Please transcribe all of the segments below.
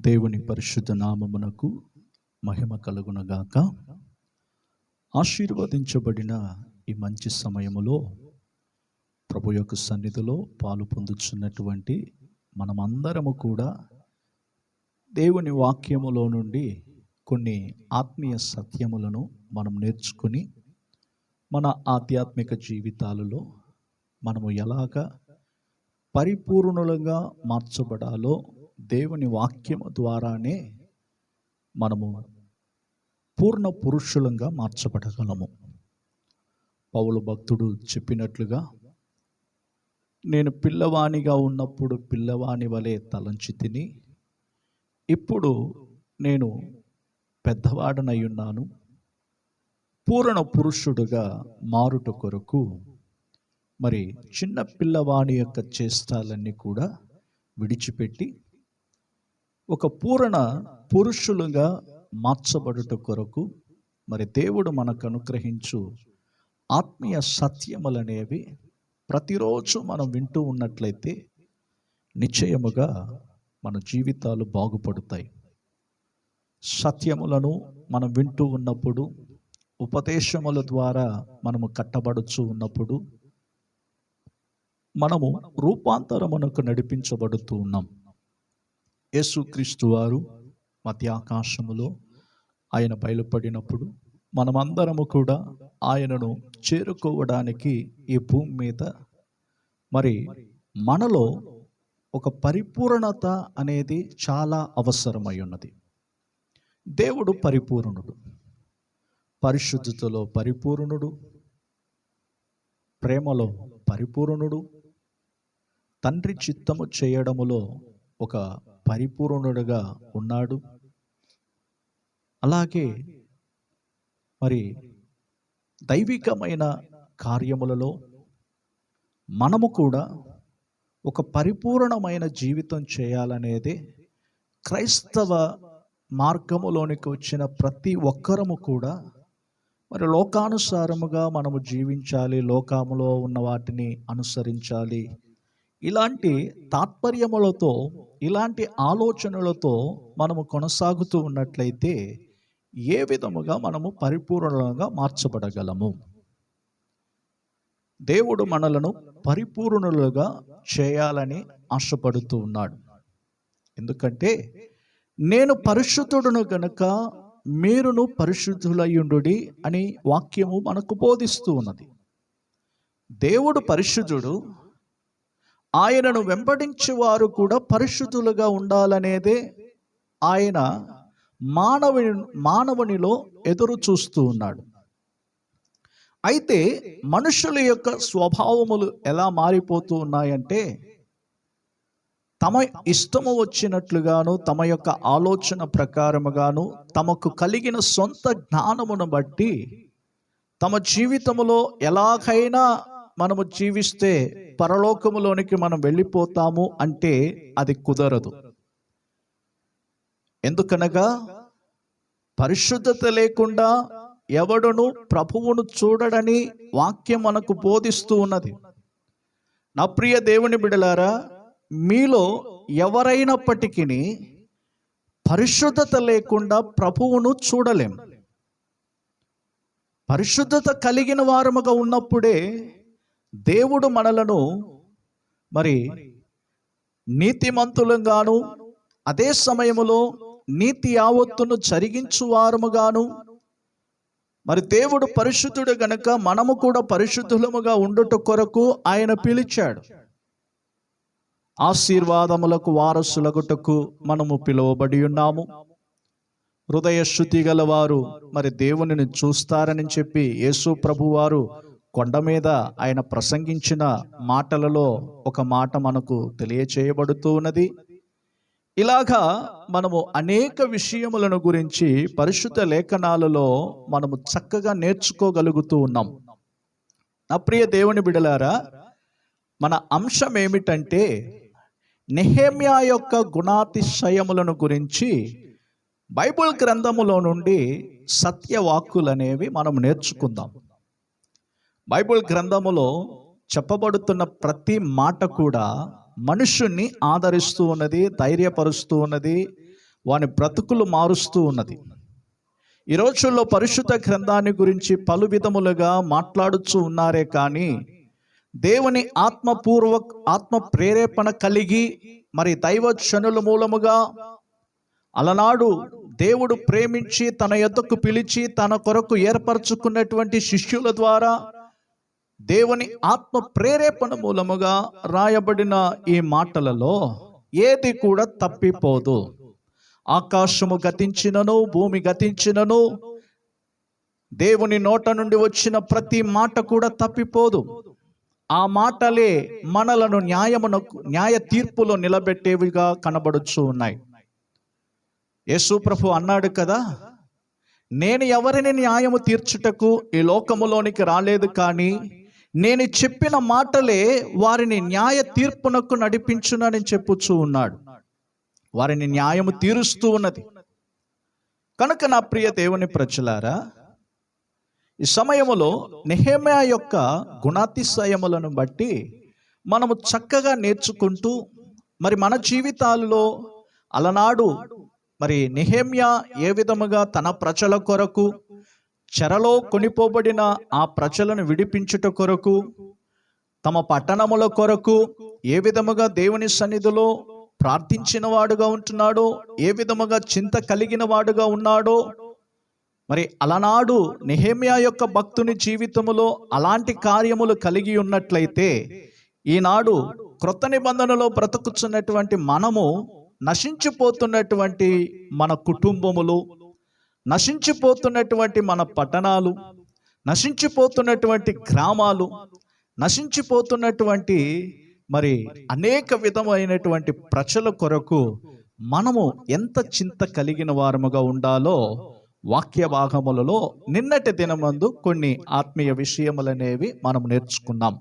దేవుని పరిశుద్ధ నామమునకు మహిమ కలుగునగాక. ఆశీర్వదించబడిన ఈ మంచి సమయములో ప్రభు యొక్క సన్నిధిలో పాలు పొందుచున్నటువంటి మనమందరము కూడా దేవుని వాక్యములో నుండి కొన్ని ఆత్మీయ సత్యములను మనం నేర్చుకుని మన ఆధ్యాత్మిక జీవితాలలో మనము ఎలాగ పరిపూర్ణులుగా మార్చబడాలో దేవుని వాక్యము ద్వారానే మనము పూర్ణ పురుషులంగా మార్చబడగలము. పౌలు భక్తుడు చెప్పినట్లుగా నేను పిల్లవాణిగా ఉన్నప్పుడు పిల్లవాణి వలె తలంచి తిని ఇప్పుడు నేను పెద్దవాడనై ఉన్నాను పూర్ణ పురుషుడుగా మారుట కొరకు మరి చిన్న పిల్లవాణి యొక్క చేష్టాలన్నీ కూడా విడిచిపెట్టి ఒక పూర్ణ పురుషులుగా మార్చబడుట కొరకు మరి దేవుడు మనకు అనుగ్రహించు ఆత్మీయ సత్యములనేవి ప్రతిరోజు మనం వింటూ ఉన్నట్లయితే నిశ్చయముగా మన జీవితాలు బాగుపడతాయి. సత్యములను మనం వింటూ ఉన్నప్పుడు ఉపదేశముల ద్వారా మనము కట్టబడుచు ఉన్నప్పుడు మనము రూపాంతరమునకు నడిపించబడుతూ ఉన్నాం. యేసుక్రీస్తు వారు మధ్యాకాశములో ఆయన బయలుపడినప్పుడు మనమందరము కూడా ఆయనను చేరుకోవడానికి ఈ భూమి మీద మరి మనలో ఒక పరిపూర్ణత అనేది చాలా అవసరమై ఉన్నది దేవుడు పరిపూర్ణుడు. పరిశుద్ధతలో పరిపూర్ణుడు. ప్రేమలో పరిపూర్ణుడు. తండ్రి చిత్తము చేయడములో ఒక పరిపూర్ణుడుగా ఉన్నాడు. అలాగే మరి దైవికమైన కార్యములలో మనము కూడా ఒక పరిపూర్ణమైన జీవితం చేయాలనేది క్రైస్తవ మార్గములోనికి వచ్చిన ప్రతి ఒక్కరము కూడా మరి లోకానుసారముగా మనము జీవించాలి లోకములో ఉన్న వాటిని అనుసరించాలి. ఇలాంటి తాత్పర్యములతో ఇలాంటి ఆలోచనలతో మనము కొనసాగుతూ ఉన్నట్లయితే ఏ విధముగా మనము పరిపూర్ణంగా మార్చబడగలము? దేవుడు మనలను పరిపూర్ణులుగా చేయాలని ఆశపడుతూ ఉన్నాడు. ఎందుకంటే నేను పరిశుద్ధుడును గనుక మీరును పరిశుద్ధులయ్యుండు అని వాక్యము మనకు బోధిస్తూ ఉన్నది. దేవుడు పరిశుద్ధుడు ఆయనను వెంబడించేవారు కూడా పరిశుద్ధులుగా ఉండాలనేదే ఆయన మానవుని మానవునిలో ఎదురు చూస్తూ ఉన్నాడు. అయితే మనుషుల యొక్క స్వభావములు ఎలా మారిపోతూ ఉన్నాయంటే తమ ఇష్టము వచ్చినట్లుగాను తమ యొక్క ఆలోచన ప్రకారముగాను తమకు కలిగిన సొంత జ్ఞానమును బట్టి తమ జీవితములో ఎలాగైనా మనము జీవిస్తే పరలోకములోనికి మనం వెళ్ళిపోతాము అంటే అది కుదరదు. ఎందుకనగా పరిశుద్ధత లేకుండా ఎవడును ప్రభువును చూడడని వాక్యం మనకు బోధిస్తూ ఉన్నది. నా ప్రియ దేవుని బిడలారా మీలో ఎవరైనప్పటికీ పరిశుద్ధత లేకుండా ప్రభువును చూడలేం. పరిశుద్ధత కలిగిన వారముగా ఉన్నప్పుడే దేవుడు మనలను మరి నీతిమంతులంగాను అదే సమయములో నీతి యావత్తును చరిగించువారముగాను మరి దేవుడు పరిశుద్ధుడు గనక మనము కూడా పరిశుద్ధులముగా ఉండుట కొరకు ఆయన పిలిచాడు. ఆశీర్వాదములకు వారసులగుటకు మనము పిలువబడి ఉన్నాము. హృదయ శుద్ధి గలవారు మరి దేవునిని చూస్తారని చెప్పి యేసు ప్రభువారు కొండ మీద ఆయన ప్రసంగించిన మాటలలో ఒక మాట మనకు తెలియచేయబడుతూ ఉన్నది ఇలాగా మనము అనేక విషయములను గురించి పరిశుద్ధ లేఖనాలలో మనము చక్కగా నేర్చుకోగలుగుతూ ఉన్నాం. నా ప్రియ దేవుని బిడలారా మన అంశం ఏమిటంటే నెహేమ్యా యొక్క గుణాతిశయములను గురించి బైబుల్ గ్రంథములో నుండి సత్యవాక్కులు అనేవి మనం నేర్చుకుందాం. బైబుల్ గ్రంథములో చెప్పబడుతున్న ప్రతి మాట కూడా మనుష్యుణ్ణి ఆదరిస్తూ ఉన్నది ధైర్యపరుస్తూ ఉన్నది వాని బ్రతుకులు మారుస్తూ ఉన్నది. ఈ రోజుల్లో పరిశుద్ధ గ్రంథాన్ని గురించి పలు విధములుగా మాట్లాడుచూ ఉన్నారే కానీ దేవుని ఆత్మపూర్వ ఆత్మ ప్రేరేపణ కలిగి మరి దైవచనుల మూలముగా అలనాడు దేవుడు ప్రేమించి తన యొద్దకు పిలిచి తన కొరకు ఏర్పరచుకున్నటువంటి శిష్యుల ద్వారా దేవుని ఆత్మ ప్రేరేపణ మూలముగా రాయబడిన ఈ మాటలలో ఏది కూడా తప్పిపోదు. ఆకాశము గతించినను భూమి గతించినను దేవుని నోట నుండి వచ్చిన ప్రతి మాట కూడా తప్పిపోదు. ఆ మాటలే మనలను న్యాయమునకు న్యాయ తీర్పులో నిలబెట్టేవిగా కనబడుచు ఉన్నాయి. యేసు ప్రభు అన్నాడు కదా నేను ఎవరిని న్యాయము తీర్చుటకు ఈ లోకములోనికి రాలేదు కానీ నేను చెప్పిన మాటలే వారిని న్యాయ తీర్పునకు నడిపించునని చెప్పుచూ ఉన్నాడు. వారిని న్యాయము తీరుస్తూ ఉన్నది. కనుక నా ప్రియ దేవుని ప్రజలారా ఈ సమయములో నెహేమ్యా యొక్క గుణాతిశయములను బట్టి మనము చక్కగా నేర్చుకుంటూ మరి మన జీవితాలలో అలనాడు మరి నెహేమ్యా ఏ విధముగా తన ప్రజల కొరకు చెరలో కొనిపోబడిన ఆ ప్రజలను విడిపించుట కొరకు తమ పట్టణముల కొరకు ఏ విధముగా దేవుని సన్నిధిలో ప్రార్థించిన వాడుగా ఉంటున్నాడో ఏ విధముగా చింత కలిగిన వాడుగా ఉన్నాడో మరి అలనాడు నెహేమియా యొక్క భక్తుని జీవితములో అలాంటి కార్యములు కలిగి ఉన్నట్లయితే ఈనాడు క్రొత్త నిబంధనలో బ్రతుకుతున్నటువంటి మనము నశించిపోతున్నటువంటి మన కుటుంబములు నశించిపోతున్నటువంటి మన పట్టణాలు నశించిపోతున్నటువంటి గ్రామాలు నశించిపోతున్నటువంటి మరి అనేక విధమైనటువంటి ప్రజల కొరకు మనము ఎంత చింత కలిగిన వారముగా ఉండాలో వాక్య భాగములలో నిన్నటి దినమందు కొన్ని ఆత్మీయ విషయములనేవి మనం నేర్చుకున్నాం.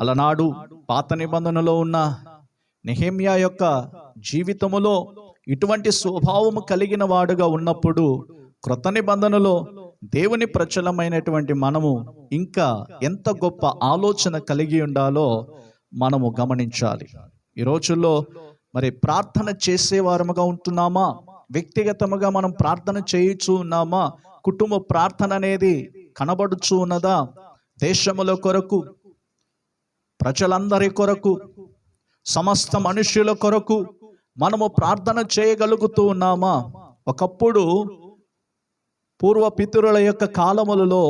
అలనాడు పాత నిబంధనలో ఉన్న నిహేమ్యా యొక్క జీవితములో ఇటువంటి స్వభావము కలిగిన వాడుగా ఉన్నప్పుడు క్రొత్త నిబంధనలో దేవుని ప్రచలమైనటువంటి మనము ఇంకా ఎంత గొప్ప ఆలోచన కలిగి ఉండాలో మనము గమనించాలి. ఈ రోజుల్లో మరి ప్రార్థన చేసేవారముగా ఉంటున్నామా? వ్యక్తిగతముగా మనం ప్రార్థన చేయుచు ఉన్నామా? కుటుంబ ప్రార్థన అనేది కనబడుచు ఉన్నదా? దేశముల కొరకు ప్రజలందరి కొరకు సమస్త మనుష్యుల కొరకు మనము ప్రార్థన చేయగలుగుతూ ఉన్నామా? ఒకప్పుడు పూర్వ పితరుల యొక్క కాలములలో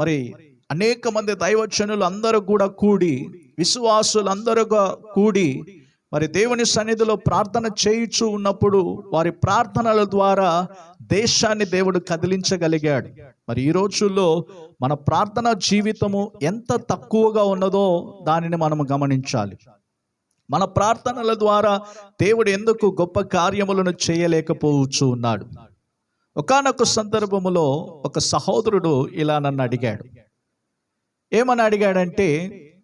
మరి అనేక మంది దైవజనులు అందరూ కూడా కూడి విశ్వాసులందరూ కూడి మరి దేవుని సన్నిధిలో ప్రార్థన చేయుచు ఉన్నప్పుడు వారి ప్రార్థనల ద్వారా దేశాన్ని దేవుడు కదిలించగలిగాడు. మరి ఈ రోజుల్లో మన ప్రార్థన జీవితము ఎంత తక్కువగా ఉన్నదో దానిని మనం గమనించాలి. మన ప్రార్థనల ద్వారా దేవుడు ఎందుకు గొప్ప కార్యములను చేయలేకపోవచ్చు ఉన్నాడు ఒకనొక సందర్భములో ఒక సహోదరుడు ఇలా నన్ను అడిగాడు. ఏమని అడిగాడంటే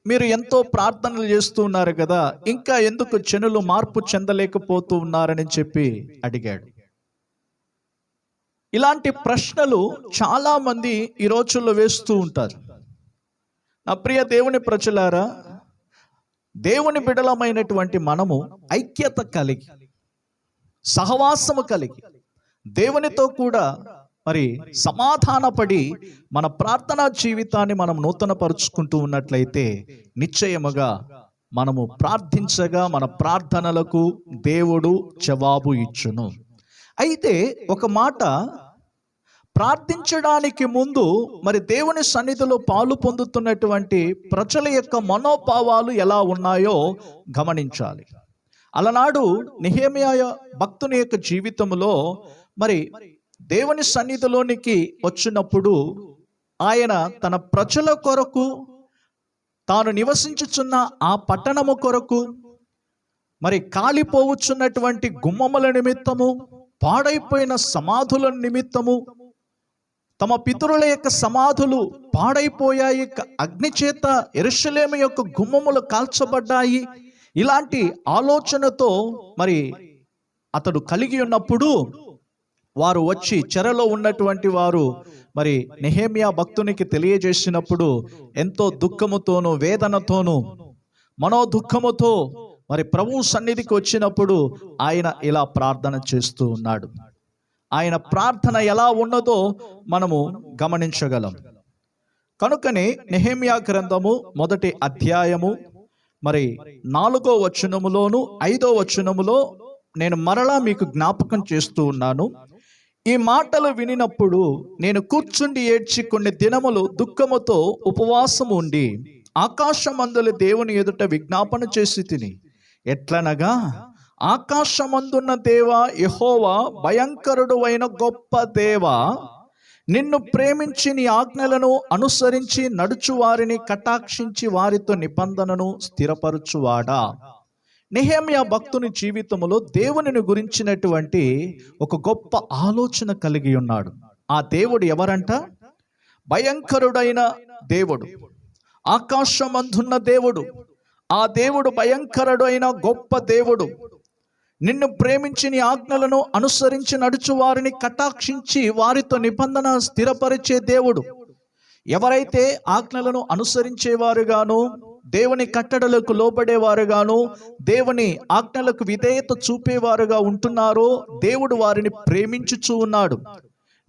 మీరు ఎంతో ప్రార్థనలు చేస్తూ ఉన్నారు కదా ఇంకా ఎందుకు చెనులు మార్పు చెందలేకపోతూ ఉన్నారని చెప్పి అడిగాడు. ఇలాంటి ప్రశ్నలు చాలా మంది ఈ రోజుల్లో వేస్తూ ఉంటారు. నా ప్రియ దేవుని ప్రజలారా దేవుని బిడలమైనటువంటి మనము ఐక్యత కలిగి సహవాసము కలిగి దేవునితో కూడా మరి సమాధానపడి మన ప్రార్థనా జీవితాన్ని మనం నూతనపరుచుకుంటూ ఉన్నట్లయితే నిశ్చయముగా మనము ప్రార్థించగా మన ప్రార్థనలకు దేవుడు జవాబు ఇచ్చును. అయితే ఒక మాట ప్రార్థించడానికి ముందు మరి దేవుని సన్నిధిలో పాలు పొందుతున్నటువంటి ప్రజల యొక్క మనోభావాలు ఎలా ఉన్నాయో గమనించాలి. అలనాడు నిహేమియాయ భక్తుని యొక్క జీవితంలో మరి దేవుని సన్నిధిలోనికి వచ్చినప్పుడు ఆయన తన ప్రజల కొరకు తాను నివసించుచున్న ఆ పట్టణము కొరకు మరి కాలిపోవచ్చున్నటువంటి గుమ్మముల నిమిత్తము పాడైపోయిన సమాధుల నిమిత్తము తమ పితరుల యొక్క సమాధులు పాడైపోయాయి అగ్నిచేత ఎరుషలేము యొక్క గుమ్మములు కాల్చబడ్డాయి. ఇలాంటి ఆలోచనతో మరి అతడు కలిగి ఉన్నప్పుడు వారు వచ్చి చెరలో ఉన్నటువంటి వారు మరి నెహేమియా భక్తునికి తెలియజేసినప్పుడు ఎంతో దుఃఖముతోనూ వేదనతోనూ మనోదుఖముతో మరి ప్రభు సన్నిధికి వచ్చినప్పుడు ఆయన ఇలా ప్రార్థన చేస్తూ ఉన్నాడు. ఆయన ప్రార్థన ఎలా ఉన్నదో మనము గమనించగలం. కనుకనే నెహేమియా గ్రంథము మొదటి అధ్యాయము మరి నాలుగో వచనములోను ఐదో వచనములో నేను మరలా మీకు జ్ఞాపకం చేస్తూ ఉన్నాను. ఈ మాటలు వినినప్పుడు నేను కూర్చుండి ఏడ్చి కొన్ని దినములు దుఃఖముతో ఉపవాసం ఉండి ఆకాశమందుల దేవుని ఎదుట విజ్ఞాపన చేసి తిని ఎట్లనగా ఆకాశమందున్న దేవా యహోవా భయంకరుడు అయిన గొప్ప దేవ నిన్ను ప్రేమించి నీ ఆజ్ఞలను అనుసరించి నడుచు వారిని కటాక్షించి వారితో నిబంధనను స్థిరపరచువాడా. నెహేమియా భక్తుని జీవితంలో దేవునిని గురించినటువంటి ఒక గొప్ప ఆలోచన కలిగి ఉన్నాడు. ఆ దేవుడు ఎవరంట? భయంకరుడైన దేవుడు. ఆకాశమందున్న దేవుడు. ఆ దేవుడు భయంకరుడైన గొప్ప దేవుడు. నిన్ను ప్రేమించి నీ ఆజ్ఞలను అనుసరించి నడుచు వారిని కటాక్షించి వారితో నిబంధన స్థిరపరిచే దేవుడు. ఎవరైతే ఆజ్ఞలను అనుసరించేవారుగాను దేవుని కట్టడలకు లోబడేవారుగాను దేవుని ఆజ్ఞలకు విధేయత చూపేవారుగా ఉంటున్నారో దేవుడు వారిని ప్రేమించుచూ ఉన్నాడు.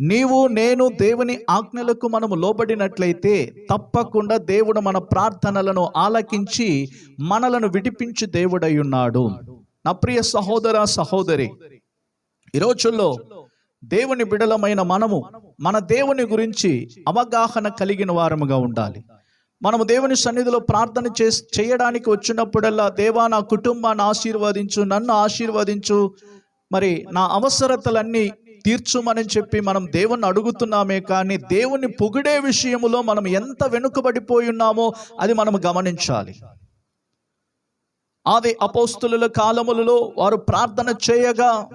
నీవు నేను దేవుని ఆజ్ఞలకు మనము లోబడినట్లయితే తప్పకుండా దేవుడు మన ప్రార్థనలను ఆలకించి మనలను విడిపించి దేవుడై ఉన్నాడు. నా ప్రియ సహోదర సహోదరి ఈ రోజుల్లో దేవుని బిడలమైన మనము మన దేవుని గురించి అవగాహన కలిగిన వారముగా ఉండాలి. మనము దేవుని సన్నిధిలో ప్రార్థన చే చేయడానికి వచ్చినప్పుడల్లా దేవా నా కుటుంబాన్ని ఆశీర్వదించు నన్ను ఆశీర్వదించు. మరి నా అవసరతలన్నీ తీర్చుమని చెప్పి మనం దేవుణ్ణి అడుగుతున్నామే కానీ దేవుని పొగిడే విషయములో మనం ఎంత వెనుకబడిపోయి ఉన్నామో అది మనం గమనించాలి. ఆది అపోస్తుల కాలములలో వారు ప్రార్థన చేయగా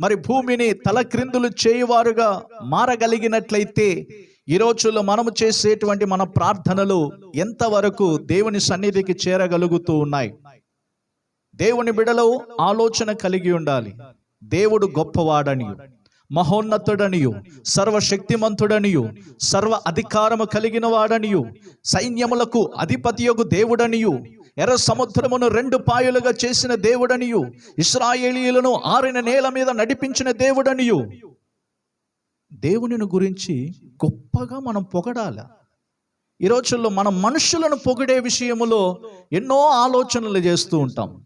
మరి భూమిని తలక్రిందులు చేయువారుగా మారగలిగినట్లయితే ఈ రోజుల్లో మనము చేసేటువంటి మన ప్రార్థనలు ఎంతవరకు దేవుని సన్నిధికి చేరగలుగుతూ ఉన్నాయి? దేవుని బిడలో ఆలోచన కలిగి ఉండాలి. దేవుడు గొప్పవాడని మహోన్నతుడనియు సర్వశక్తిమంతుడనియు సర్వ అధికారము కలిగిన వాడనియు సైన్యములకు అధిపతియగు దేవుడనియు ఎర్ర సముద్రమును రెండు పాయలుగా చేసిన దేవుడనియు. ఇస్రాయేలీలను ఆరిన నేల మీద నడిపించిన దేవుడనియు. దేవునిని గురించి గొప్పగా మనం పొగడాల. ఈ రోజుల్లో మనం మనుషులను పొగిడే విషయంలో ఎన్నో ఆలోచనలు చేస్తూ ఉంటాం.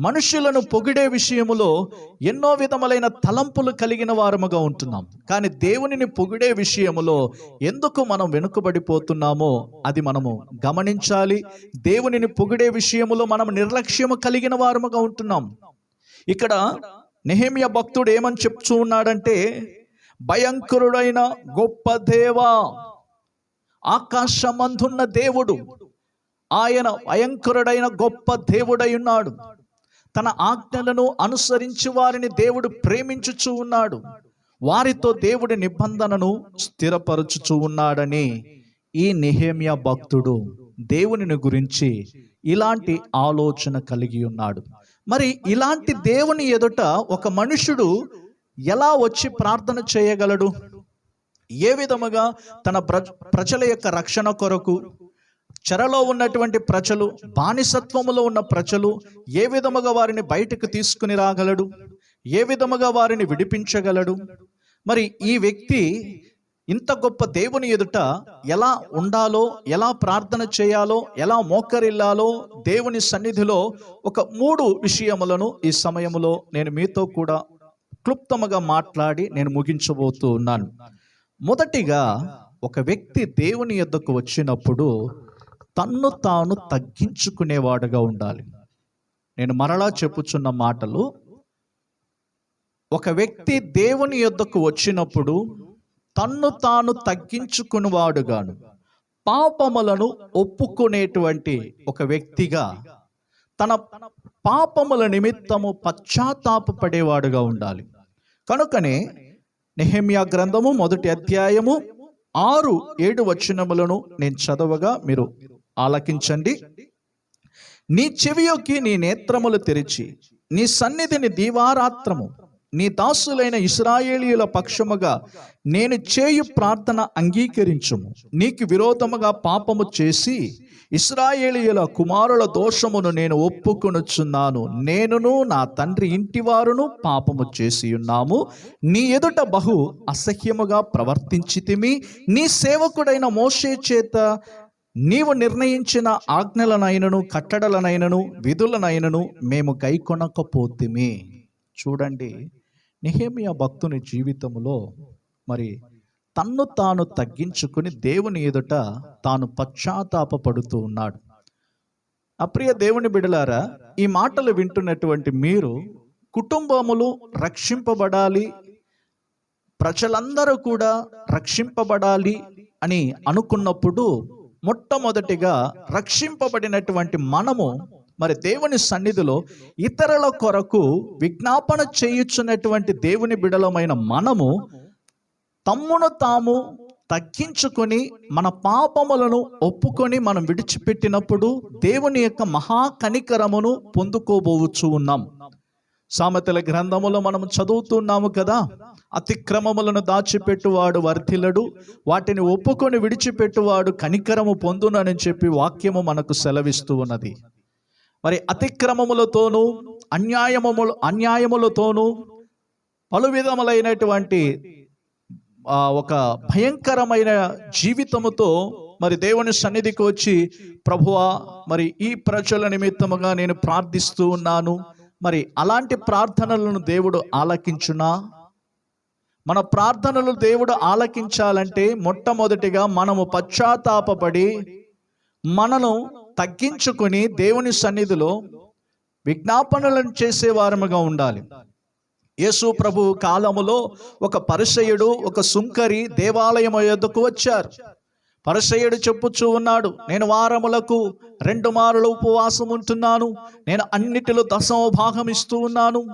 మనుషులను పొగిడే విషయములో ఎన్నో విధములైన తలంపులు కలిగిన వారముగా ఉంటున్నాం. కానీ దేవునిని పొగిడే విషయములో ఎందుకు మనం వెనుకబడిపోతున్నామో అది మనము గమనించాలి. దేవునిని పొగిడే విషయములో మనం నిర్లక్ష్యము కలిగిన వారముగా ఉంటున్నాం. ఇక్కడ నెహేమియా భక్తుడు ఏమని చెప్తూ ఉన్నాడంటే భయంకరుడైన గొప్ప దేవా ఆకాశమందున్న దేవుడు ఆయన భయంకరుడైన గొప్ప దేవుడై ఉన్నాడు. తన ఆజ్ఞలను అనుసరించి వారిని దేవుడు ప్రేమించుచూ ఉన్నాడు. వారితో దేవుడి నిబంధనను స్థిరపరచుచూ ఉన్నాడని ఈ నెహేమియా భక్తుడు దేవునిని గురించి ఇలాంటి ఆలోచన కలిగి ఉన్నాడు. మరి ఇలాంటి దేవుని ఎదుట ఒక మనుషుడు ఎలా వచ్చి ప్రార్థన చేయగలడు? ఏ విధముగా తన ప్ర ప్రజల యొక్క రక్షణ కొరకు చెరలో ఉన్నటువంటి ప్రజలు బానిసత్వములో ఉన్న ప్రజలు ఏ విధముగా వారిని బయటకు తీసుకుని రాగలడు? ఏ విధముగా వారిని విడిపించగలడు? మరి ఈ వ్యక్తి ఇంత గొప్ప దేవుని ఎదుట ఎలా ఉండాలో ఎలా ప్రార్థన చేయాలో ఎలా మోకరిల్లాలో దేవుని సన్నిధిలో ఒక మూడు విషయములను ఈ సమయంలో నేను మీతో కూడా క్లుప్తముగా మాట్లాడి నేను ముగించబోతూ ఉన్నాను. మొదటిగా ఒక వ్యక్తి దేవుని యొద్దకు వచ్చినప్పుడు తన్ను తాను తగ్గించుకునేవాడుగా ఉండాలి. నేను మరలా చెప్పుచున్న మాటలు ఒక వ్యక్తి దేవుని యొద్దకు వచ్చినప్పుడు తన్ను తాను తగ్గించుకునేవాడుగాను. పాపములను ఒప్పుకునేటువంటి ఒక వ్యక్తిగా తన పాపముల నిమిత్తము పశ్చాత్తాపపడేవాడుగా ఉండాలి. కనుకనే నెహమ్యా గ్రంథము మొదటి అధ్యాయము ఆరు ఏడు వచనములను నేను చదవగా మీరు ఆలకించండి. నీ చెవియొక్కి నీ నేత్రములు తెరిచి నీ సన్నిధిని దీవారాత్రము నీ దాసులైన ఇస్రాయేలీయుల పక్షముగా నేను చేయు ప్రార్థన అంగీకరించుము. నీకు విరోధముగా పాపము చేసి ఇస్రాయేలీయుల కుమారుల దోషమును నేను ఒప్పుకొనుచున్నాను. నేనును నా తండ్రి ఇంటి వారును పాపము చేసి ఉన్నాము నీ ఎదుట బహు అసహ్యముగా ప్రవర్తించితిమి. నీ సేవకుడైన మోషే చేత నీవు నిర్ణయించిన ఆజ్ఞలనైనను కట్టడలనైనను విధులనైనను మేము గైకొనకపోతిమి చూడండి నిహేమియా భక్తుని జీవితంలో మరి తన్ను తాను తగ్గించుకుని దేవుని ఎదుట తాను పశ్చాత్తాపపడుతూ ఉన్నాడు. అప్రియ దేవుని బిడలారా ఈ మాటలు వింటున్నటువంటి మీరు కుటుంబములు రక్షింపబడాలి ప్రజలందరూ కూడా రక్షింపబడాలి అని అనుకున్నప్పుడు మొట్టమొదటిగా రక్షింపబడినటువంటి మనము మరి దేవుని సన్నిధిలో ఇతరుల కొరకు విజ్ఞాపన చేయుచున్నటువంటి దేవుని బిడలమైన మనము తమ్మును తాము తగ్గించుకొని మన పాపములను ఒప్పుకొని మనం విడిచిపెట్టినప్పుడు దేవుని యొక్క మహాకనికరమును పొందుకోబోవచ్చు ఉన్నాం. సామెతల గ్రంథములో మనం చదువుతున్నాము కదా. అతిక్రమములను దాచిపెట్టువాడు వర్ధిల్లడు వాటిని ఒప్పుకొని విడిచిపెట్టువాడు కనికరము పొందునని చెప్పి వాక్యము మనకు సెలవిస్తూ ఉన్నది. మరి అతిక్రమములతోనూ అన్యాయములు అన్యాయములతోనూ పలు విధములైనటువంటి ఒక భయంకరమైన జీవితముతో మరి దేవుని సన్నిధికి వచ్చి ప్రభువా మరి ఈ ప్రజల నిమిత్తముగా నేను ప్రార్థిస్తూ ఉన్నాను. మరి అలాంటి ప్రార్థనలను దేవుడు ఆలకించునా? మన ప్రార్థనలు దేవుడు ఆలకించాలంటే మొట్టమొదటిగా మనము పశ్చాత్తాపపడి మనను తగ్గించుకొని దేవుని సన్నిధిలో విజ్ఞాపనలను చేసేవారముగా ఉండాలి. యేసు ప్రభు కాలములో ఒక పరిసయుడు ఒక సుంకరి దేవాలయం యొద్దకు వచ్చారు. పరిసయుడు చెప్పుచూ ఉన్నాడు నేను వారములకు రెండు మారులు ఉపవాసం ఉంటున్నాను నేను అన్నిటిలో దశమ భాగం ఇస్తూ ఉన్నాను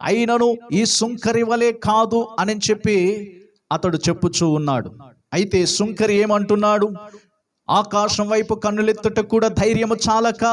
అయినను ఈ సుంకరి వలె కాదు అని చెప్పి అతడు చెప్పుచూ ఉన్నాడు. అయితే సుంకరి ఏమంటున్నాడు? ఆకాశం వైపు కన్నులెత్తుట కూడా ధైర్యము చాలక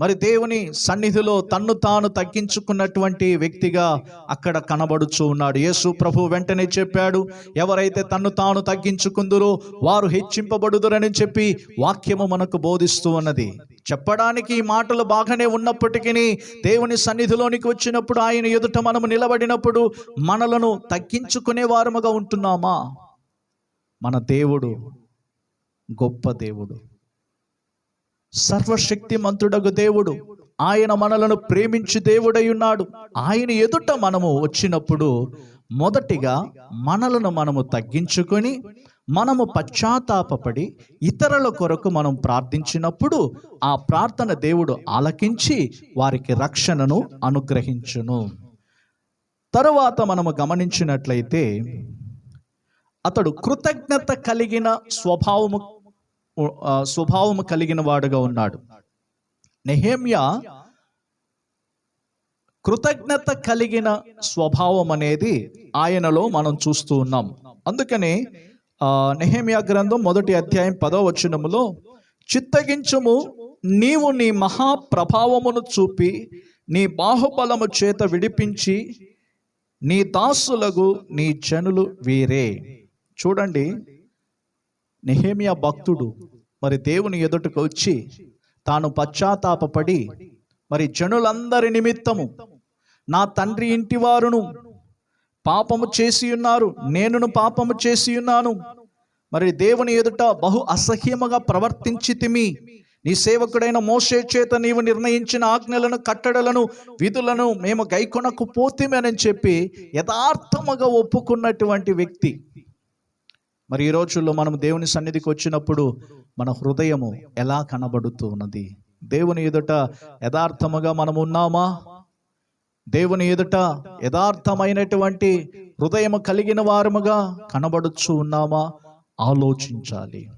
మరి దేవుని సన్నిధిలో తన్ను తాను తగ్గించుకున్నటువంటి వ్యక్తిగా అక్కడ కనబడుచూ ఉన్నాడు. యేసు ప్రభు వెంటనే చెప్పాడు ఎవరైతే తన్ను తాను తగ్గించుకుందురో వారు హెచ్చింపబడుదురని చెప్పి వాక్యము మనకు బోధిస్తూ ఉన్నది. చెప్పడానికి ఈ మాటలు బాగానే ఉన్నప్పటికీ దేవుని సన్నిధిలోనికి వచ్చినప్పుడు ఆయన ఎదుట మనము నిలబడినప్పుడు మనలను తగ్గించుకునే వారముగా ఉంటున్నామా? మన దేవుడు గొప్ప దేవుడు. సర్వశక్తి మంతుడగు దేవుడు. ఆయన మనలను ప్రేమించి దేవుడై ఉన్నాడు. ఆయన ఎదుట మనము వచ్చినప్పుడు మొదటిగా మనలను మనము తగ్గించుకొని మనము పశ్చాత్తాపడి ఇతరుల కొరకు మనం ప్రార్థించినప్పుడు ఆ ప్రార్థన దేవుడు ఆలకించి వారికి రక్షణను అనుగ్రహించును. తరువాత మనము గమనించినట్లయితే అతడు కృతజ్ఞత కలిగిన స్వభావము స్వభావము కలిగిన వాడుగా ఉన్నాడు. నెహేమ్యా కృతజ్ఞత కలిగిన స్వభావం అనేది ఆయనలో మనం చూస్తూ ఉన్నాం. అందుకనే నెహేమియా గ్రంథం మొదటి అధ్యాయం పదో వచనములో చిత్తగించుము నీవు నీ మహాప్రభావమును చూపి నీ బాహుబలము చేత విడిపించి నీ దాసులకు నీ జనులు వీరే. చూడండి నెహేమియా భక్తుడు మరి దేవుని ఎదుటకు వచ్చి తాను పశ్చాత్తాపపడి మరి జనులందరి నిమిత్తము నా తండ్రి ఇంటి వారును పాపము చేసి ఉన్నారు. నేనును పాపము చేసి ఉన్నాను. మరి దేవుని ఎదుట బహు అసహ్యముగా ప్రవర్తించితిమి నీ సేవకుడైన మోసే చేత నీవు నిర్ణయించిన ఆజ్ఞలను కట్టడలను విధులను మేము గైకొనకు పోతిమని చెప్పి యథార్థముగా ఒప్పుకున్నటువంటి వ్యక్తి. మరి ఈ రోజుల్లో మనం దేవుని సన్నిధికి వచ్చినప్పుడు మన హృదయము ఎలా కనబడుతూ ఉన్నది? దేవుని ఎదుట యథార్థముగా మనం ఉన్నామా? దేవుని ఎదుట యథార్థమైనటువంటి హృదయము కలిగిన వారముగా కనబడుచు ఉన్నామా? ఆలోచించాలి.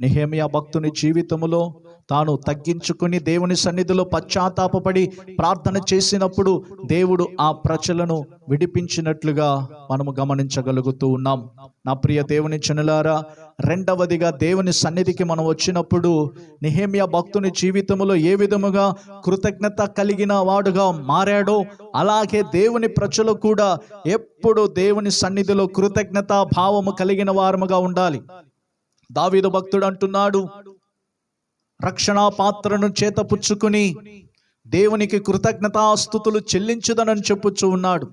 నిహేమియా భక్తుని జీవితములో తాను తగ్గించుకుని దేవుని సన్నిధిలో పశ్చాత్తాపడి ప్రార్థన చేసినప్పుడు దేవుడు ఆ ప్రజలను విడిపించినట్లుగా మనము గమనించగలుగుతూ ఉన్నాం. నా ప్రియ దేవుని చనులారా రెండవదిగా దేవుని సన్నిధికి మనం వచ్చినప్పుడు నిహేమియా భక్తుని జీవితంలో ఏ విధముగా కృతజ్ఞత కలిగిన వాడుగా మారాడో అలాగే దేవుని ప్రజలు కూడా ఎప్పుడు దేవుని సన్నిధిలో కృతజ్ఞత భావము కలిగిన వారముగా ఉండాలి. దావీదు భక్తుడు అంటున్నాడు రక్షణా పాత్రను చేతపుచ్చుకుని దేవునికి కృతజ్ఞతాస్థుతులు చెల్లించుదనని చెప్పుచ్చు ఉన్నాడు.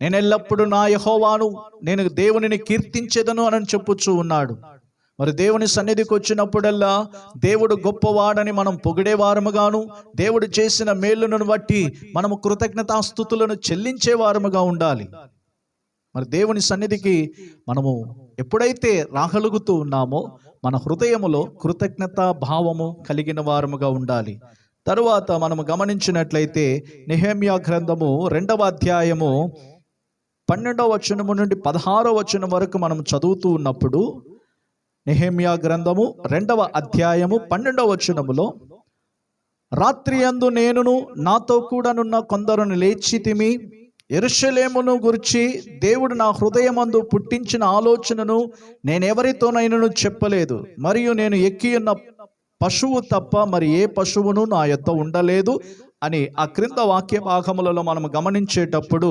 నేను ఎల్లప్పుడూ నా యహోవాను నేను దేవునిని కీర్తించేదను అని చెప్పుచ్చు ఉన్నాడు. మరి దేవుని సన్నిధికి వచ్చినప్పుడల్లా దేవుడు గొప్పవాడని మనం పొగిడేవారముగాను దేవుడు చేసిన మేలును బట్టి మనము కృతజ్ఞతాస్థుతులను చెల్లించేవారముగా ఉండాలి. మరి దేవుని సన్నిధికి మనము ఎప్పుడైతే రాగలుగుతూ ఉన్నామో మన హృదయములో కృతజ్ఞత భావము కలిగిన వారముగా ఉండాలి. తరువాత మనము గమనించినట్లయితే నెహేమియా గ్రంథము రెండవ అధ్యాయము పన్నెండవ వచనము నుండి పదహారవ వచనం వరకు మనం చదువుతూ ఉన్నప్పుడు నెహేమియా గ్రంథము రెండవ అధ్యాయము పన్నెండవ వచనములో రాత్రి అందు నేనును నాతో కూడానున్న కొందరును లేచితిమి ఎరుషలేమును గురించి దేవుడు నా హృదయమందు పుట్టించిన ఆలోచనను నేనెవరితోనైనను చెప్పలేదు. మరియు నేను ఎక్కి ఉన్న పశువు తప్ప మరి ఏ పశువును నా యొక్క ఉండలేదు అని ఆ క్రింద వాక్య భాగములలో మనం గమనించేటప్పుడు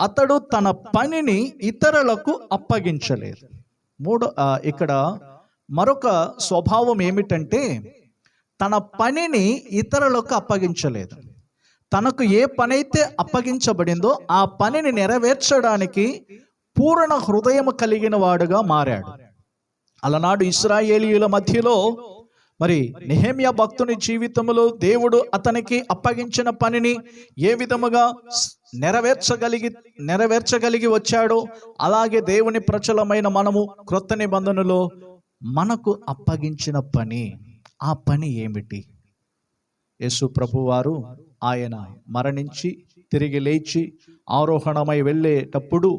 అతడు తన పనిని ఇతరులకు అప్పగించలేదు. మూడు ఇక్కడ మరొక స్వభావం ఏమిటంటే తన పనిని ఇతరులకు అప్పగించలేదు. తనకు ఏ పనైతే అప్పగించబడిందో ఆ పనిని నెరవేర్చడానికి పూర్ణ హృదయం కలిగిన వాడుగా మారాడు. అలనాడు ఇస్రాయేలీయుల మధ్యలో మరి నెహేమియా భక్తుని జీవితంలో దేవుడు అతనికి అప్పగించిన పనిని ఏ విధముగా నెరవేర్చగలిగి నెరవేర్చగలిగి వచ్చాడో అలాగే దేవుని ప్రచలమైన మనము క్రొత్త నిబంధనలో మనకు అప్పగించిన పని. ఆ పని ఏమిటి? యేసు ప్రభువారు ఆయన మరణించి తిరిగి లేచి ఆరోహణమై వెళ్ళేటప్పుడు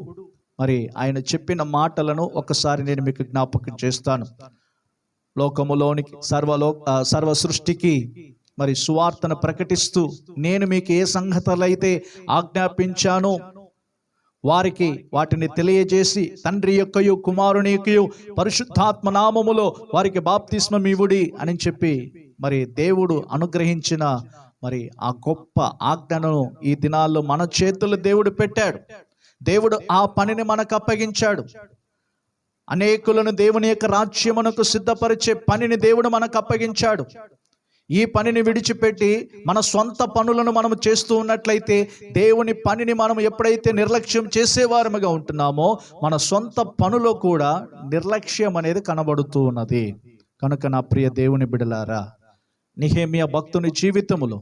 మరి ఆయన చెప్పిన మాటలను ఒకసారి నేను మీకు జ్ఞాపకం చేస్తాను. లోకములోనికి సర్వలో సర్వ సృష్టికి మరి సువార్తను ప్రకటిస్తూ నేను మీకు ఏ సంగతులైతే ఆజ్ఞాపించానో వారికి వాటిని తెలియజేసి తండ్రి యొక్కయు కుమారుని యొక్కయు పరిశుద్ధాత్మ నామములో వారికి బాప్తిస్మం ఇవుడి అని చెప్పి మరి దేవుడు అనుగ్రహించిన మరి ఆ గొప్ప ఆజ్ఞను ఈ దినాల్లో మన చేతుల్లో దేవుడు పెట్టాడు. దేవుడు ఆ పనిని మనకు అప్పగించాడు. అనేకులను దేవుని యొక్క రాజ్యమునకు సిద్ధపరిచే పనిని దేవుడు మనకు అప్పగించాడు. ఈ పనిని విడిచిపెట్టి మన సొంత పనులను మనం చేస్తూ ఉన్నట్లయితే దేవుని పనిని మనం ఎప్పుడైతే నిర్లక్ష్యం చేసేవారముగా ఉంటున్నామో మన సొంత పనులో కూడా నిర్లక్ష్యం అనేది కనబడుతూ ఉన్నది. కనుక నా ప్రియ దేవుని బిడలారా నిహేమియా భక్తుని జీవితములో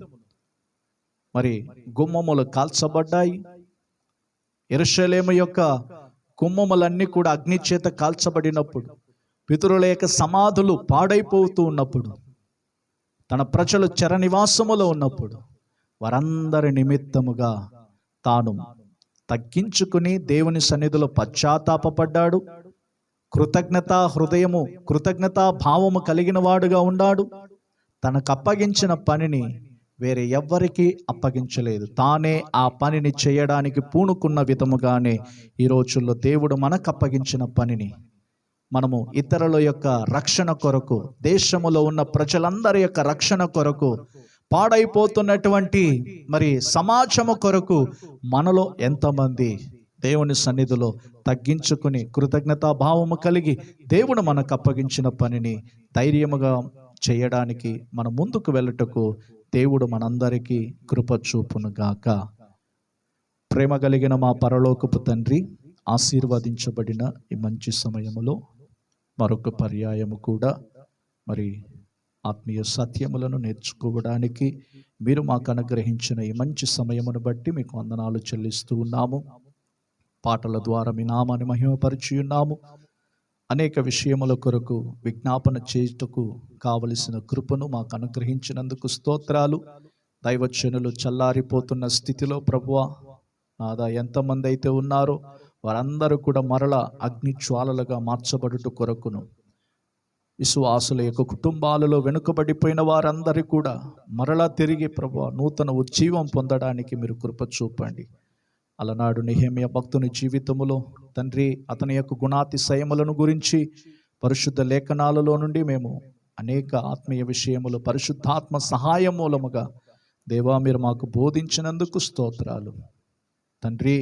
మరి గుమ్మములు కాల్చబడ్డాయి. ఎరుషలేము యొక్క కుమ్మములన్నీ కూడా అగ్ని చేత కాల్చబడినప్పుడు పితరుల యొక్క సమాధులు పాడైపోతూ ఉన్నప్పుడు తన ప్రజలు చెర నివాసములో ఉన్నప్పుడు వారందరి నిమిత్తముగా తాను తగ్గించుకుని దేవుని సన్నిధిలో పశ్చాత్తాపపడ్డాడు కృతజ్ఞత హృదయము కృతజ్ఞతా భావము కలిగిన వాడుగా ఉన్నాడు తనకు అప్పగించిన పనిని వేరే ఎవ్వరికీ అప్పగించలేదు. తానే ఆ పనిని చేయడానికి పూనుకున్న విధముగానే ఈ రోజుల్లో దేవుడు మనకు అప్పగించిన పనిని మనము ఇతరుల యొక్క రక్షణ కొరకు దేశములో ఉన్న ప్రజలందరి యొక్క రక్షణ కొరకు పాడైపోతున్నటువంటి మరి సమాజము కొరకు మనలో ఎంతమంది దేవుని సన్నిధిలో తగ్గించుకుని కృతజ్ఞతా భావము కలిగి దేవుడు మనకు అప్పగించిన పనిని ధైర్యముగా చేయడానికి మన ముందుకు వెళ్ళటకు దేవుడు మనందరికీ కృప చూపునుగాక. ప్రేమ కలిగిన మా పరలోకపు తండ్రి ఆశీర్వదించబడిన ఈ మంచి సమయములో మరొక పర్యాయము కూడా మరి ఆత్మీయ సత్యములను నేర్చుకోవడానికి మీరు మాకు అనుగ్రహించిన ఈ మంచి సమయమును బట్టి మీకు వందనాలు చెల్లిస్తూ ఉన్నాము. పాటల ద్వారా మీ నామాన్ని మహిమపరిచి ఉన్నాము. అనేక విషయముల కొరకు విజ్ఞాపన చేయుటకు కావలసిన కృపను మాకు అనుగ్రహించినందుకు స్తోత్రాలు. దైవచనులు చల్లారిపోతున్న స్థితిలో ప్రభువ నాదా ఎంతమంది అయితే ఉన్నారో వారందరూ కూడా మరల అగ్ని జ్వాలలుగా మార్చబడుట కొరకును. విశ్వాసుల యొక్క కుటుంబాలలో వెనుకబడిపోయిన వారందరి కూడా మరలా తిరిగి ప్రభు నూతన ఉజ్జీవం పొందడానికి మీరు కృప చూపండి. అలనాడు నిహేమియ భక్తుని జీవితములో తండ్రి అతని యొక్క గుణాతిశయములను గురించి పరిశుద్ధ లేఖనాలలో నుండి మేము అనేక ఆత్మీయ విషయములు పరిశుద్ధాత్మ సహాయం మూలముగా దేవా మీరు మాకు బోధించినందుకు స్తోత్రాలు. తండ్రి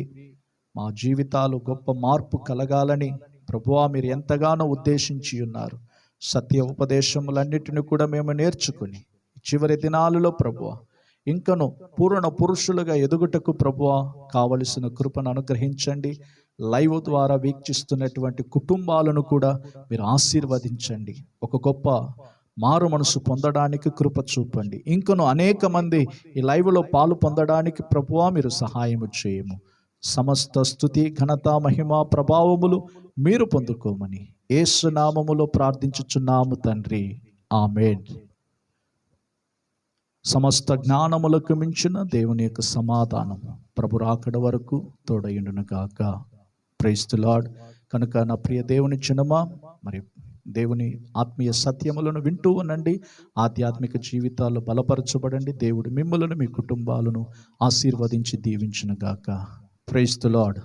మా జీవితాలు గొప్ప మార్పు కలగాలని ప్రభువా మీరు ఎంతగానో ఉద్దేశించి ఉన్నారు. సత్య ఉపదేశములన్నిటిని కూడా మేము నేర్చుకుని చివరి దినాలలో ప్రభువ ఇంకను పూర్ణ పురుషులుగా ఎదుగుటకు ప్రభువ కావలసిన కృపను అనుగ్రహించండి. లైవ్ ద్వారా వీక్షిస్తున్నటువంటి కుటుంబాలను కూడా మీరు ఆశీర్వదించండి. ఒక గొప్ప మారు మనసు పొందడానికి కృప చూపండి. ఇంకను అనేక మంది ఈ లైవ్లో పాలు పొందడానికి ప్రభువా మీరు సహాయము చేయము. సమస్త స్థుతి ఘనత మహిమ ప్రభావములు మీరు పొందుకోమని ఏసునామములో ప్రార్థించుచున్నాము తండ్రి. ఆమెన్. సమస్త జ్ఞానములకు మించిన దేవుని యొక్క సమాధానం ప్రభు రాకడ వరకు తోడయుండునుగాక గాక. ప్రైస్తులాడ్ కనుక నా ప్రియ దేవుని చిన్నమా మరి దేవుని ఆత్మీయ సత్యములను వింటూ ఉండండి. ఆధ్యాత్మిక జీవితాల్లో బలపరచబడండి. దేవుడు మిమ్మలను మీ కుటుంబాలను ఆశీర్వదించి దీవించును గాక ప్రైస్తులాడ్